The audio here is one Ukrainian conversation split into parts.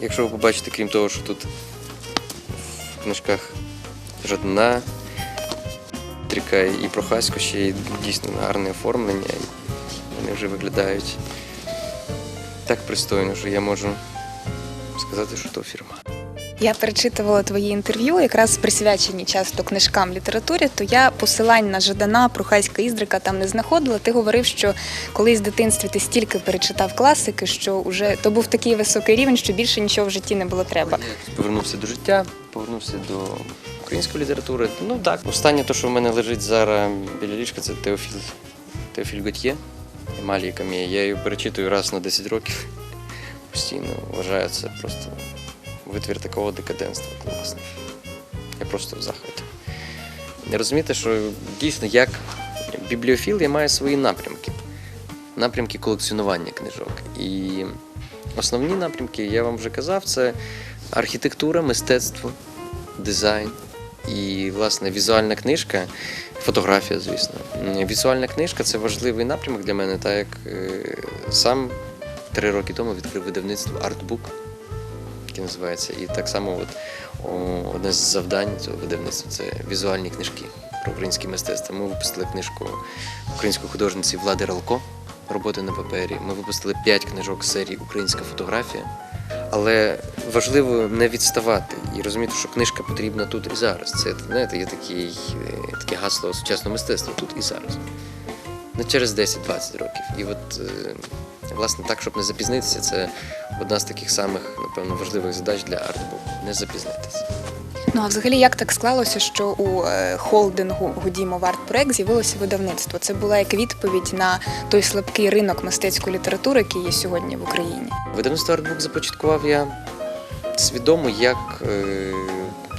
Якщо ви побачите, крім того, що тут в книжках Жадна, Тріка і Прохасько ще й дійсно гарне оформлення. Вони вже виглядають так пристойно, що я можу сказати, що то фірма. Я перечитувала твої інтерв'ю, якраз присвячені часто книжкам літературі, то я посилань на Жадана, Прохаська Іздрика там не знаходила. Ти говорив, що колись в дитинстві ти стільки перечитав класики, що вже то був такий високий рівень, що більше нічого в житті не було треба. Повернувся до життя, повернувся до української літератури. Ну так, останнє, те, що в мене лежить зараз біля ліжка, це Теофіль, Теофіль Готьє, Емалії Камія. Я її перечитую раз на 10 років. Постійно вважаю це просто витвір такого декаденства класний. Я просто в захваті. Розумієте, що дійсно як бібліофіл я маю свої напрямки. Напрямки колекціонування книжок. І основні напрямки, я вам вже казав, це архітектура, мистецтво, дизайн і, власне, візуальна книжка, фотографія, звісно. Візуальна книжка це важливий напрямок для мене, так як е, сам три роки тому відкрив видавництво Артбук, яке називається. І так само от, одне з завдань цього видавництва це візуальні книжки про українське мистецтво. Ми випустили книжку української художниці Влади Ралко роботи на папері. Ми випустили п'ять книжок з серії Українська фотографія. Але важливо не відставати і розуміти, що книжка потрібна тут і зараз. Це знаєте, є такий, е, таке гасло сучасного мистецтва тут і зараз. Не через 10-20 років. І от, е, власне, так, щоб не запізнитися, це одна з таких самих, напевно, важливих задач для артбуку. Не запізнитися. Ну а взагалі як так склалося, що у е, холдингу Гудімо Арт Проект з'явилося видавництво? Це була як відповідь на той слабкий ринок мистецької літератури, який є сьогодні в Україні. Видавництво артбук започаткував я свідомо як е,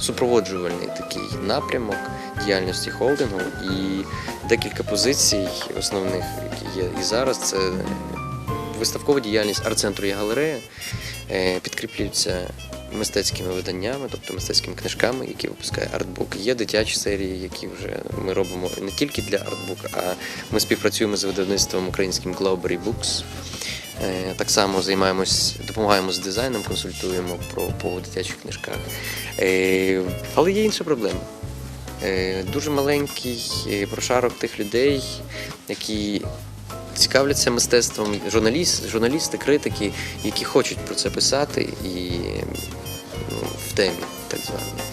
супроводжувальний такий напрямок діяльності холдингу і декілька позицій основних, які є і зараз, це виставкова діяльність арт-центру і галерея, е, підкріплюються мистецькими виданнями, тобто мистецькими книжками, які випускає артбук. Є дитячі серії, які вже ми робимо не тільки для артбука, а ми співпрацюємо з видавництвом українським Glowberry Books. Е, Так само займаємось, допомагаємо з дизайном, консультуємо про по дитячих книжках. Е, Але є інша проблема. Дуже маленький прошарок тих людей, які цікавляться мистецтвом, журналіст, журналісти, критики, які хочуть про це писати і ну, в темі, так званій.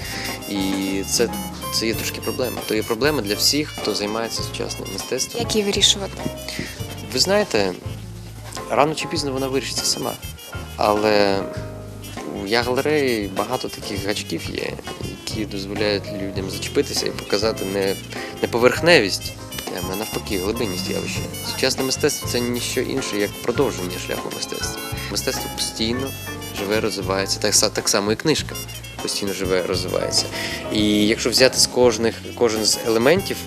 І це, це є трошки проблема. То є проблема для всіх, хто займається сучасним мистецтвом. Як її вирішувати? Ви знаєте, рано чи пізно вона вирішиться сама. Але у я галереї багато таких гачків є, які дозволяють людям зачепитися і показати не, не поверхневість, теми, а навпаки, глибинність явища. Сучасне мистецтво це ніщо інше, як продовження шляху мистецтва. Мистецтво постійно живе, розвивається, так, так само і книжка постійно живе, розвивається. І якщо взяти з кожних, кожен з елементів,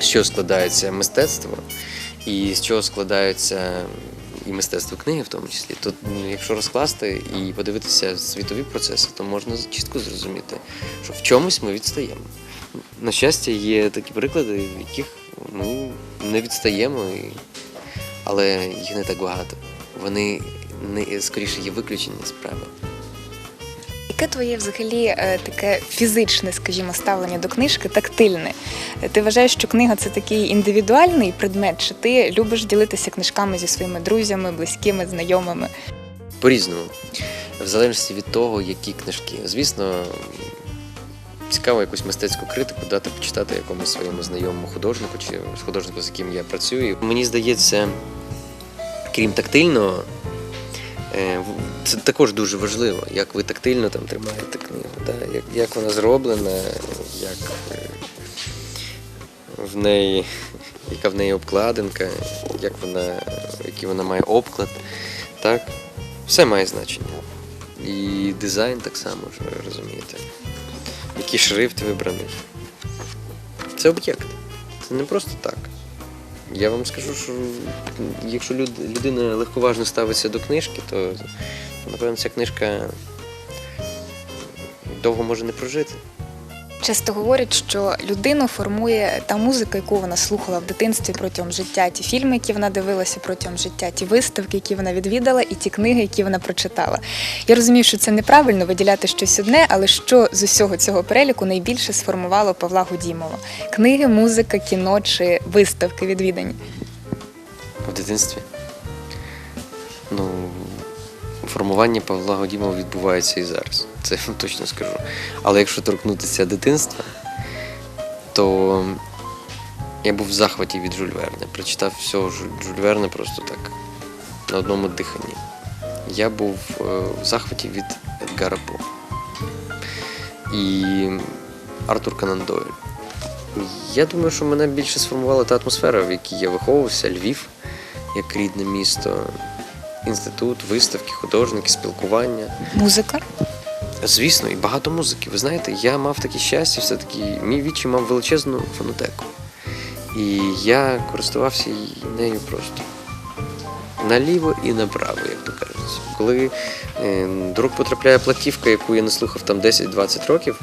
чого складається мистецтво, і з чого складається і мистецтво книги, в тому числі, то ну, якщо розкласти і подивитися світові процеси, то можна чітко зрозуміти, що в чомусь ми відстаємо. На щастя, є такі приклади, в яких ми не відстаємо, і... але їх не так багато. Вони не скоріше є виключення з правил. Яке твоє взагалі е, таке фізичне, скажімо, ставлення до книжки, тактильне? Ти вважаєш, що книга це такий індивідуальний предмет, чи ти любиш ділитися книжками зі своїми друзями, близькими, знайомими? По-різному, в залежності від того, які книжки. Звісно, цікаво якусь мистецьку критику дати почитати якомусь своєму знайомому художнику чи художнику, з яким я працюю. Мені здається, крім тактильного, е, це також дуже важливо, як ви тактильно там тримаєте книгу, да? як, як вона зроблена, як е, в неї, яка в неї обкладинка, як вона, який вона має обклад. Так? Все має значення. І дизайн так само, розумієте. Який шрифт вибраний. Це об'єкт. Це не просто так. Я вам скажу, що якщо люд- людина легковажно ставиться до книжки, то напевно ця книжка довго може не прожити. Часто говорять, що людину формує та музика, яку вона слухала в дитинстві протягом життя, ті фільми, які вона дивилася протягом життя, ті виставки, які вона відвідала, і ті книги, які вона прочитала. Я розумію, що це неправильно виділяти щось одне, але що з усього цього переліку найбільше сформувало Павла Гудімова? Книги, музика, кіно чи виставки відвідані? В дитинстві. Ну, формування Павла Годімова відбувається і зараз. Це я вам точно скажу. Але якщо торкнутися дитинства, то я був в захваті від Жюль Верна. Прочитав всього Жю- Жюль Верна просто так, на одному диханні. Я був е, в захваті від Едгара По. І Артур Канан Дойль. Я думаю, що мене більше сформувала та атмосфера, в якій я виховувався, Львів, як рідне місто, інститут, виставки, художники, спілкування. Музика? Звісно, і багато музики. Ви знаєте, я мав таке щастя, все-таки мій вічі мав величезну фонотеку. І я користувався нею просто наліво і направо, як то кажуть. Коли е, до рук потрапляє платівка, яку я не слухав там 10-20 років,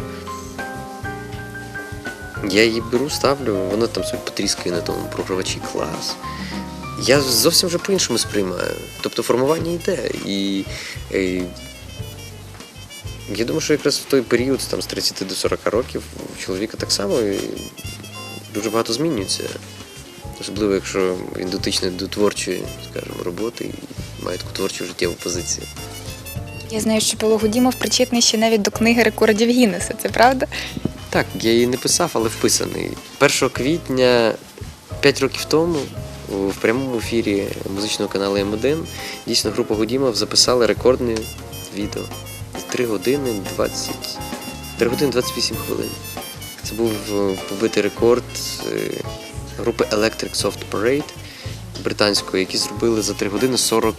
я її беру, ставлю, вона там собі потріскає на тому програвачі клас. Я зовсім вже по-іншому сприймаю. Тобто формування йде. І е, я думаю, що якраз в той період там, з 30 до 40 років у чоловіка так само і дуже багато змінюється. Особливо, якщо він дотичний до творчої, скажімо, роботи і має таку творчу життєву позицію. Я знаю, що Павло Гудімов причетний ще навіть до книги рекордів Гіннеса, це правда? Так, я її не писав, але вписаний. 1 квітня 5 років тому в прямому ефірі музичного каналу М1 дійсно група Гудімов записала рекордне відео. 3 години 20... 3 години 28 хвилин. Це був е, побитий рекорд е, групи Electric Soft Parade британської, які зробили за 3 години 40,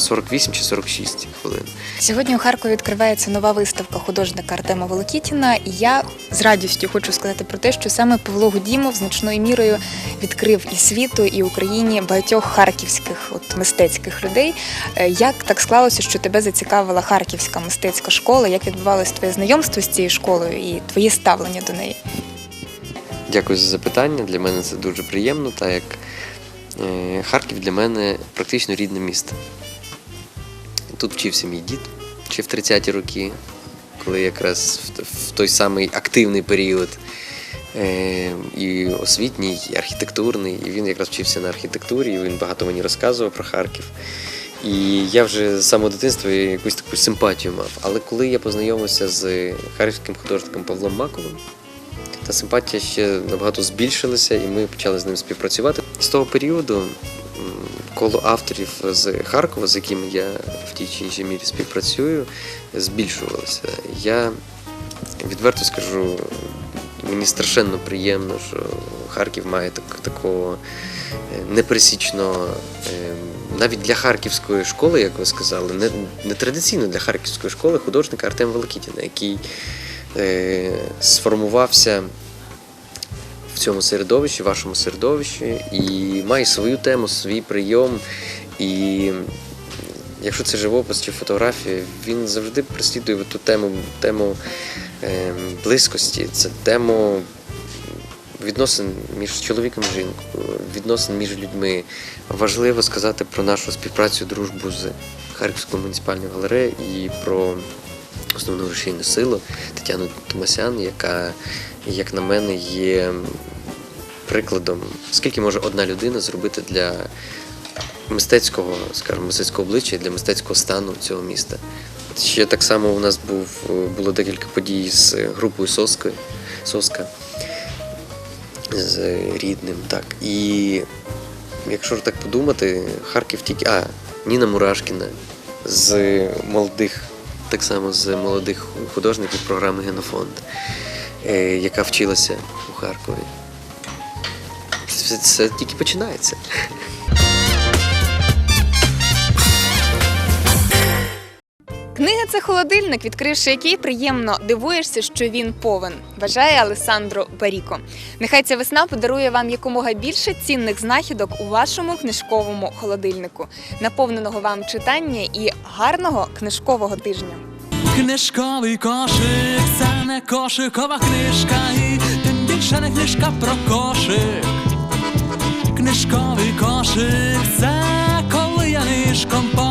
48 чи 46 хвилин. Сьогодні у Харкові відкривається нова виставка художника Артема Волокітіна. І я з радістю хочу сказати про те, що саме Павло Гудімов значною мірою відкрив і світу, і Україні багатьох харківських от мистецьких людей. Е, Як так склалося, що тебе зацікавила харківська мистецька школа? Як відбувалось твоє знайомство з цією школою і твоє ставлення до неї? Дякую за запитання. Для мене це дуже приємно, так як е, Харків для мене практично рідне місто. Тут вчився мій дід ще в 30-ті роки, коли якраз в, той самий активний період е, і освітній, і архітектурний, і він якраз вчився на архітектурі, і він багато мені розказував про Харків. І я вже з самого дитинства якусь таку симпатію мав. Але коли я познайомився з харківським художником Павлом Маковим, та симпатія ще набагато збільшилася, і ми почали з ним співпрацювати. З того періоду коло авторів з Харкова, з якими я в тій чи іншій мірі співпрацюю, збільшувалося. Я відверто скажу, мені страшенно приємно, що Харків має так, такого е, непересічного, е, навіть для харківської школи, як ви сказали, не, не традиційно для харківської школи художника Артема Великітіна, який е, сформувався цьому середовищі, вашому середовищі, і має свою тему, свій прийом. І якщо це живопис чи фотографія, він завжди переслідує ту тему, тему е, близькості, це тему відносин між чоловіком і жінкою, відносин між людьми. Важливо сказати про нашу співпрацю, дружбу з Харківською муніципальною галереєю і про основну рушійну силу Тетяну Томасян, яка, як на мене, є прикладом, скільки може одна людина зробити для мистецького, скажімо, мистецького обличчя, для мистецького стану цього міста. Ще так само у нас був, було декілька подій з групою Соскою, Соска з рідним. Так. І якщо ж так подумати, Харків тільки. А, Ніна Мурашкіна з молодих, так само з молодих художників програми Генофонд, е, яка вчилася у Харкові. Це, це тільки починається. Книга це холодильник, відкривши який приємно дивуєшся, що він повен, вважає Алесандро Баріко. Нехай ця весна подарує вам якомога більше цінних знахідок у вашому книжковому холодильнику, наповненого вам читання і гарного книжкового тижня. Книжковий кошик, це не кошикова книжка, і тим більше не книжка про кошик. Книжковий кошик, це коли я нишком те